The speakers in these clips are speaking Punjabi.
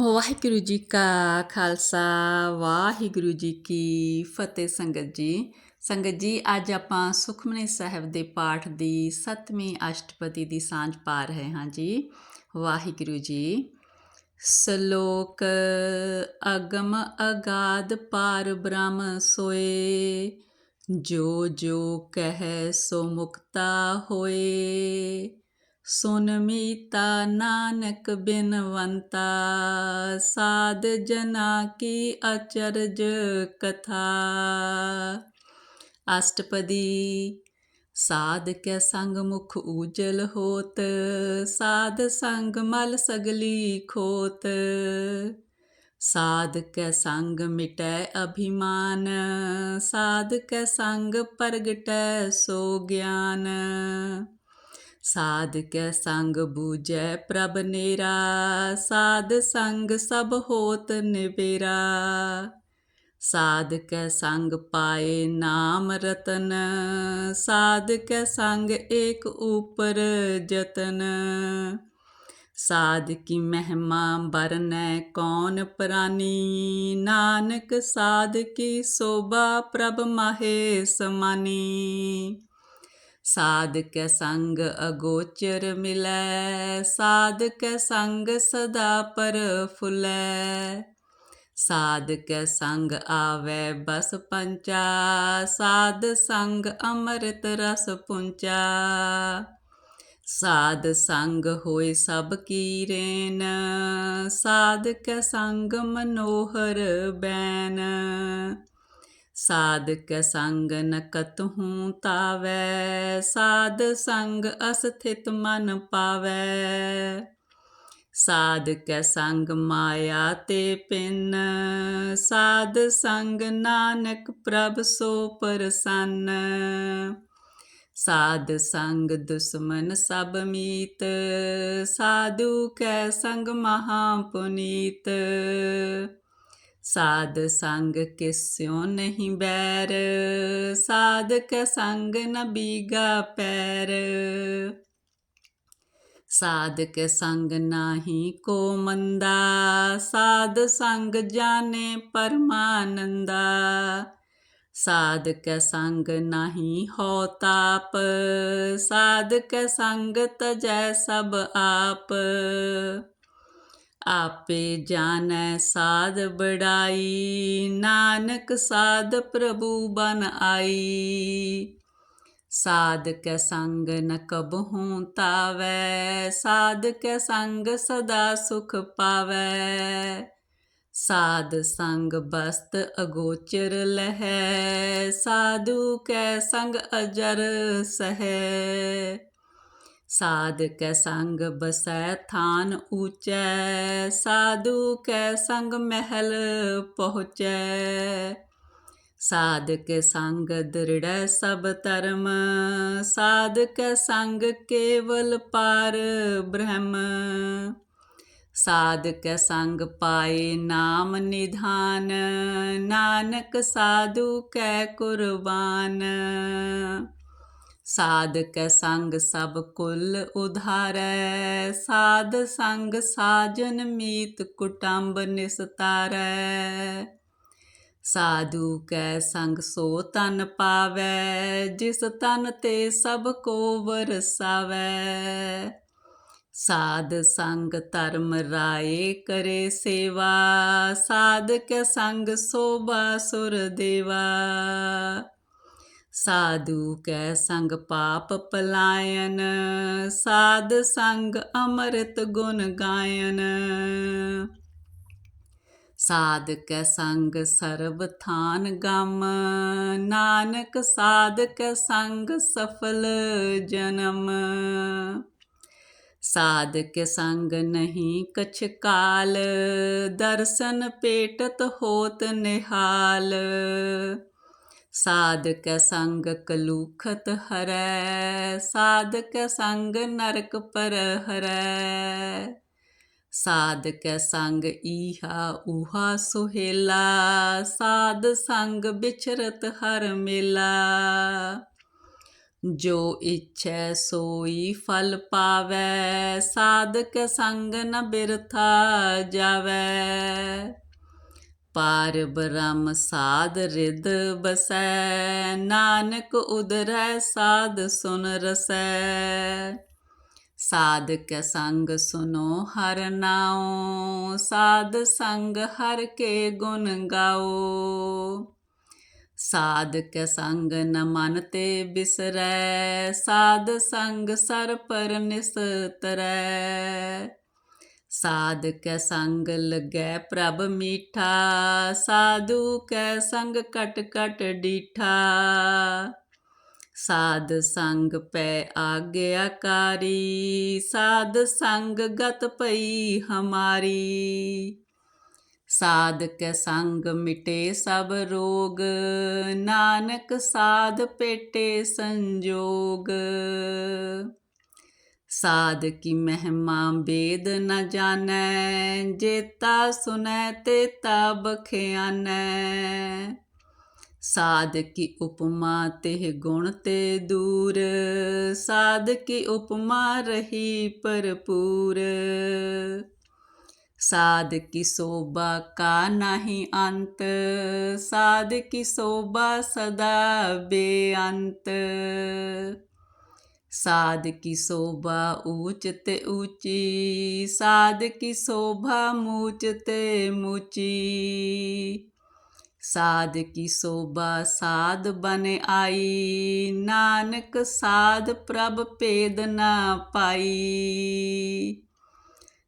ਵਾਹਿਗੁਰੂ ਜੀ ਕਾ ਖਾਲਸਾ, ਵਾਹਿਗੁਰੂ ਜੀ ਕੀ ਫਤਿਹ ਸੰਗਤ ਜੀ। ਸੰਗਤ ਜੀ, ਅੱਜ ਆਪਾਂ ਸੁਖਮਨੀ ਸਾਹਿਬ ਦੇ ਪਾਠ ਦੀ 7ਵੀਂ ਅਸ਼ਟਪਦੀ ਦੀ ਸਾਂਝ ਪਾ ਰਹੇ ਹਾਂ ਜੀ। ਵਾਹਿਗੁਰੂ ਜੀ, ਸ਼ਲੋਕ ਅਗਮ ਅਗਾਧ ਪਾਰ ਬ੍ਰਹਮ ਸੋਏ, ਜੋ ਜੋ ਕਹਿ ਸੋ ਮੁਕਤਾ ਹੋਏ। ਸੁਨ ਮੀਤਾ ਨਾਨਕ ਬਿਨਵੰਤਾ ਸਾਧ ਜਨਾ ਕੀ ਅਚਰਜ ਕਥਾ। ਅਸ਼ਟਪਦੀ, ਸਾਧ ਕੈ ਸੰਗ ਮੁਖ ਉਜਲ ਹੋਤ, ਸਾਧ ਸੰਗ ਮਲ ਸਗਲੀ ਖੋਤ। ਸਾਧ ਕੈ ਸੰਗ ਮਿਟੈ ਅਭਿਮਾਨ, ਸਾਧ ਕੈ ਸੰਗ ਪ੍ਰਗਟੈ ਸੋ ਗਿਆਨ। ਸਾਧ ਕੈ ਸੰਗ ਬੂਝੈ ਪ੍ਰਭ ਨੇਰਾ, ਸਾਧ ਸੰਗ ਸਭ ਹੋਤ ਨਿਬੇਰਾ ਸਾਧ ਕੈ ਸੰਗ ਪਾਏ ਨਾਮ ਰਤਨ ਸਾਧ ਕੈ ਸੰਗ ਏਕ ਉਪਰ ਜਤਨ। ਸਾਧ ਕੀ ਮਹਿਮਾ ਬਰਨੈ ਕੌਣ ਪ੍ਰਾਨੀ, ਨਾਨਕ ਸਾਧ ਕੀ ਸੋਭਾ ਪ੍ਰਭ ਮਾਹੇ ਸਮਾਨੀ। ਸਾਧ ਕੈ ਸੰਗ ਅਗੋਚਰ ਮਿਲੈ ਸਾਧ ਸੰਗ ਸਦਾ ਪਰ ਫੁਲੈ। ਸਾਧ ਸੰਗ ਆਵੈ ਬਸ ਪੰਚਾ, ਸਾਧ ਸੰਗ ਅੰਮ੍ਰਿਤ ਰਸ ਪੁੰਚਾ। ਸਾਧ ਸੰਗ ਹੋਏ ਸਭ ਕੀ ਰੇਨ ਸਾਧ ਸੰਗ ਮਨੋਹਰ ਬੈਨ। ਸਾਧ ਕੈ ਸੰਗ ਨ ਕਤਹੂ ਤਾਵੈ, ਸਾਧ ਸੰਗ ਅਸਥਿਤ ਮਨ ਪਾਵੈ। ਸਾਧ ਸੰਗ ਮਾਇਆ ਤੇ ਪਿੰਨ, ਸਾਧ ਸੰਗ ਨਾਨਕ ਪ੍ਰਭ ਸੋ ਪਰਸੰਨ। ਸਾਧ ਸੰਗ ਦੁਸ਼ਮਨ ਸਭ ਮੀਤ, ਸਾਧੂ ਕੈ ਸੰਗ ਮਹਾ ਪੁਨੀਤ। ਸਾਧ ਸੰਗ ਕਿਸਿਓ ਨਹੀਂ ਬੈਰ, ਸਾਧ ਕੈ ਸੰਗ ਨ ਬੀਗਾ ਪੈਰ। ਸਾਧ ਕੈ ਸੰਗ ਨਾਹੀ ਕੋ ਮੰਦਾ, ਸਾਧ ਸੰਗ ਜਾਣੇ ਪਰਮਾਨੰਦਾ। ਸਾਧ ਕੈ ਸੰਗ ਨਾਹੀ ਹੋ ਤਾਪ, ਸਾਧ ਕੈ ਸੰਗ ਤਜੈ ਸਭ ਆਪ। ਆਪੇ ਜਾਣੈ ਸਾਧ ਬੜਾਈ, ਨਾਨਕ ਸਾਧ ਪ੍ਰਭੂ ਬਨ ਆਈ। ਸਾਧ ਕੈ ਸੰਗ ਨ ਕਬਹੂ ਤਾਵੈ ਸਾਧ ਕੈ ਸੰਗ ਸਦਾ ਸੁਖ ਪਾਵੈ। ਸਾਧ ਸੰਗ ਬਸਤ ਅਗੋਚਰ ਲਹੈ, ਸਾਧੂ ਕੈ ਸੰਗ ਅਜਰ ਸਹੈ। ਸਾਧ ਕੈ ਸੰਗ ਬਸੈ ਥਾਨ ਊਚੈ, ਸਾਧੂ ਕੈ ਸੰਗ ਮਹਿਲ ਪਹੁੰਚੈ। ਸਾਧ ਕੈ ਸੰਗ ਦ੍ਰਿੜੈ ਸਭ ਧਰਮ, ਸਾਧ ਕੈ ਸੰਗ ਕੇਵਲ ਪਾਰ ਬ੍ਰਹਮ। ਸਾਧ ਕੈ ਸੰਗ ਪਾਏ ਨਾਮ ਨਿਧਾਨ, ਨਾਨਕ ਸਾਧੂ ਕੈ ਕੁਰਬਾਨ। ਸਾਧਕ ਸੰਗ ਸਭ ਕੁਲ ਉਧਾਰੈ। ਸਾਧ ਸੰਗ ਸਾਜਨ ਮੀਤ ਕੁਟੰਬ ਨਿਸਤਾਰੈ। ਸਾਧੂ ਕੈ ਸੰਗ ਸੋ ਤਨ ਪਾਵੈ, ਜਿਸ ਤਨ ਤੇ ਸਭ ਕੋ ਵਰਸਾਵੈ ਸਾਧ ਸੰਗ ਧਰਮ ਰਾਏ ਕਰੇ ਸੇਵਾ ਸਾਧ ਕੈ ਸੰਗ ਸੋਭਾ ਸੁਰ ਦੇਵਾ। ਸਾਧੂ ਕੈ ਸੰਗ ਪਾਪ ਪਲਾਇਨ, ਸਾਧ ਸੰਗ ਅੰਮ੍ਰਿਤ ਗੁਣ ਗਾਇਨ। ਸਾਧ ਕੈ ਸੰਗ ਸਰਬ ਥਾਨ ਗਮ, ਨਾਨਕ ਸਾਧ ਕੈ ਸੰਗ ਸਫਲ ਜਨਮ। ਸਾਧ ਕੇ ਸੰਗ ਨਹੀਂ ਕਛ ਕਾਲ, ਦਰਸ਼ਨ ਪੇਟਤ ਹੋਤ ਨਿਹਾਲ। ਸਾਧ ਕੈ ਸੰਗ ਕਲੂਖਤ ਹਰੈ ਸਾਧ ਸੰਗ ਨਰਕ ਪਰ ਹਰੈ ਸਾਧ ਸੰਗ ਈਹਾ ਊਹਾ ਸੁਹੇਲਾ, ਸਾਧ ਸੰਗ ਵਿਚਰਤ ਹਰ ਮੇਲਾ। ਜੋ ਇੱਛੈ ਸੋਈ ਫਲ ਪਾਵੈ, ਸਾਧਕ ਸੰਗ ਨ ਬਿਰਥਾ ਜਾਵੈ। ਪਾਰ ਬ੍ਰਹਮ ਸਾਧ ਰਿਦ ਬਸੈ, ਨਾਨਕ ਉਦਰੈ ਸਾਧ ਸੁਨ ਰਸੈ। ਸਾਧਕ ਸੰਗ ਸੁਨੋ ਹਰ ਨਾਉ, ਸਾਧ ਸੰਗ ਹਰ ਕੇ ਗੁਣ ਗਾਓ ਸਾਧ ਸਾਧਕ ਸੰਗ ਨ ਮਨ ਤੇ ਬਿਸਰੈ, ਸਾਧ ਸੰਗ ਸਰ ਪਰ ਨਿਸਤਰੈ। ਸਾਧਕ ਸੰਗ ਲਗੈ ਪ੍ਰਭ ਮੀਠਾ, ਸਾਧੂ ਕੈ ਸੰਗ ਕਟ ਕਟ ਡੀਠਾ। ਸਾਧ ਸੰਗ ਪੈ ਆਗਿਆਕਾਰੀ ਸਾਧ ਸੰਗ ਗਤ ਪਈ ਹਮਾਰੀ। ਸਾਧਕ ਸੰਗ ਮਿਟੇ ਸਭ ਰੋਗ, ਨਾਨਕ ਸਾਧ ਪੇਟੇ ਸੰਜੋਗ। ਸਾਧ ਕੀ ਮਹਿਮਾ ਬੇਦ ਨ ਜਾਣੈ, ਜੇਤਾ ਸੁਨੈ ਤੇਤਾ ਬਖਿਆਨੈ ਸਾਧ ਕੀ ਉਪਮਾ ਤੇ ਗੁਣ ਤੇ ਦੂਰ, ਸਾਧ ਕੀ ਉਪਮਾ ਰਹੀ ਭਰਪੂਰ। ਸਾਧ ਕੀ ਸੋਭਾ ਕਾ ਨਹੀਂ ਅੰਤ, ਸਾਧ ਕੀ ਸੋਭਾ ਸਦਾ ਬੇਅੰਤ। ਸਾਧ ਕੀ ਸੋਭਾ ਊਚ ਤੇ ਊਚੀ, ਸਾਧ ਕੀ ਸੋਭਾ ਮੂਚ ਤੇ ਮੂਚੀ। ਸਾਧ ਕੀ ਸੋਭਾ ਸਾਧ ਬਨ ਆਈ, ਨਾਨਕ ਸਾਧ ਪ੍ਰਭ ਭੇਦ ਨਾ ਪਾਈ।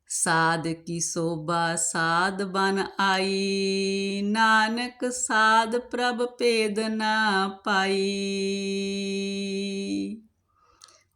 ਸਾਧ ਕੀ ਸੋਭਾ ਸਾਧ ਬਨ ਆਈ, ਨਾਨਕ ਸਾਧ ਪ੍ਰਭ ਭੇਦ ਨਾ ਪਾਈ।